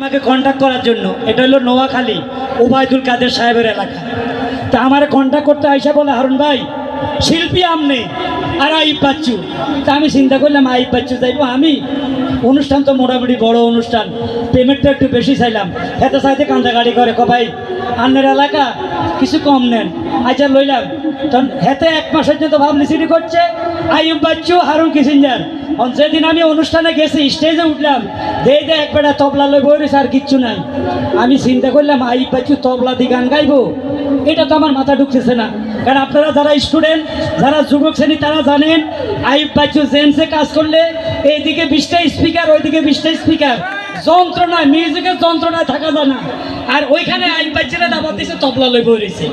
আমাকে কন্ট্যাক্ট করার জন্য। এটা হলো নোয়াখালী ওবায়দুল কাদের সাহেবের এলাকা। তা আমার কন্ট্যাক্ট করতে আইসা বলে, হারুন ভাই শিল্পী আমনে, আর আইব পাচ্ছু। তা আমি চিন্তা করলাম আইব বাচ্চু যাইবো আমি। অনুষ্ঠান তো মোটামুটি বড় অনুষ্ঠান, পেমেন্টটা একটু বেশি চাইলাম। এত চাইতে কান্দা গাড়ি করে, ক ভাই, আন্নের এলাকা কিছু কম নেন। আচ্ছা লইলাম। তখন হেতে এক মাসের জন্য পাবলিসিটি করছে। আইব বাচ্চু হারুন কিসিঞ্জার। যেদিন আমি অনুষ্ঠানে গেছি, স্টেজে উঠলাম। দেই দে এক বেটা তবলা লই বইরেছে আর কিচ্ছু নাই। আমি চিন্তা করলাম আই বাচ্চু তবলা দি গান গাইবো। এটা তো আমার মাথা ঢুকতেছে না। কারণ আপনারা যারা স্টুডেন্ট, যারা যুবক শ্রেণি, তারা জানেন, আইব বাচ্চু জেন্সে কাজ করলে এইদিকে বিশটা স্পিকার, ওইদিকে বিশটা স্পিকার। যন্ত্রণায়, মিউজিকের যন্ত্রণায় থাকা যায় না। আর ওইখানে আইব বাচ্চারা দাবাত দিয়েছে তবলা লই বইরেছে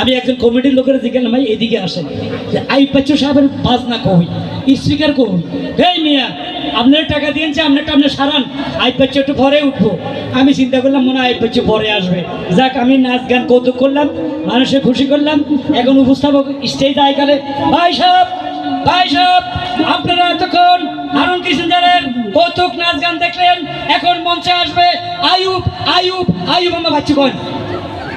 আমি একজন কমিটির লোকের জিজ্ঞাসা ভাই, এদিকে আসেন। যে আইব বাচ্চু সাহেবের বাজনা কই? স্পিকার কই? এই মিয়া আপনার টাকা দিয়েছে আপনারটা আপনি সারান। আইব বাচ্চু একটু পরে উঠবো। আমি চিন্তা করলাম, মনে হয় বাচ্চু পরে আসবে। যাক, আমি নাচ গান কৌতুক করলাম মানুষের খুশি করলাম। এখন উপস্থাপক স্টেজ আইকালে ভাই সাহেব ভাই সাহেব, আপনারা এতক্ষণ হারুন কিশোরের কৌতুক নাচ গান দেখলেন, এখন মঞ্চে আসবে আয়ুব আয়ুব আয়ুব আমার বাচ্চু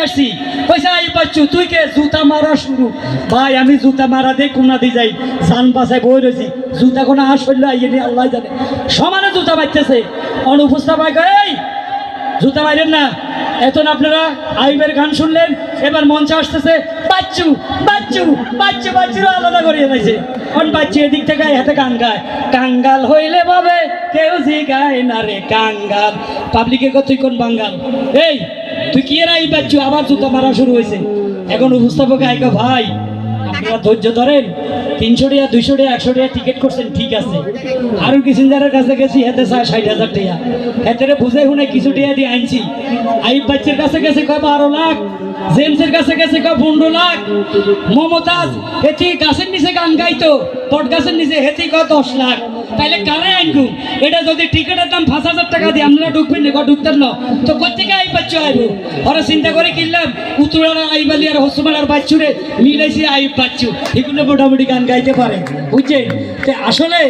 কাটছি পয়সা আই পাচ্ছু তুই কে? জুতা মারা শুরু। ভাই, আমি জুতা মারা দিয়ে না দিয়ে যাই। সান বাসায় বই রয়েছি। জুতা কোনো আস হইল আইয়ে নি আল্লাহ জানে। সমানে জুতা বাজতেছে ভাই এই, জুতা মারেন না। এখন আপনারা আইবের গান শুনলেন, এবার মঞ্চে আসতেছে বাচ্চু বাচ্চু বাচ্চু বাচ্চুর আলাদা করিয়ে দিয়েছে। কোন বাচ্চু এদিক থেকে হাতে গান গায়। কাঙ্গাল হইলে ভাবে কেউ গায় না রে কাঙ্গাল। পাবলিকের তুই কোন বাঙ্গাল? এই, তুই কি এর আই বাচ্চু? আবার জুতা মারা শুরু হয়েছে। এখন উপস্থাপক আইকা ভাই, আপনারা ধৈর্য ধরেন। তিনশো টাকা, দুইশো টাকা, একশো টাকা টিকিট করছেন, ঠিক আছে। আরও যারা কাছে গেছি, হেতে সাড়ে ষাট হাজার টাকা। হেতে বুঝে শুনে কিছু টাকা দিয়ে আনছি। আইব বাচ্চার কাছে গেছে, কয় বারো লাখ। জেমসের কাছে গেছে, কয় পনেরো লাখ। মমতাজ এটি গাছের নিচে গান গাইতো। গাছের নিচে হেতি কয় দশ লাখ? তাইলে কারে আনকু এটা যদি টিকিটের দাম পাঁচ হাজার টাকা দিয়ে আপনারা ঢুকবেন না ঢুকতেন না? তো কোথেকে আই পাচ্ছ আইব? ওরা চিন্তা করে কিনলাম, উত্তরার আইবালি আর হসুমার আর বাচ্চুরে মিলেছি আই পাচ্ছু এগুলো মোটামুটি গান গাইতে পারে, বুঝছেন? আসলে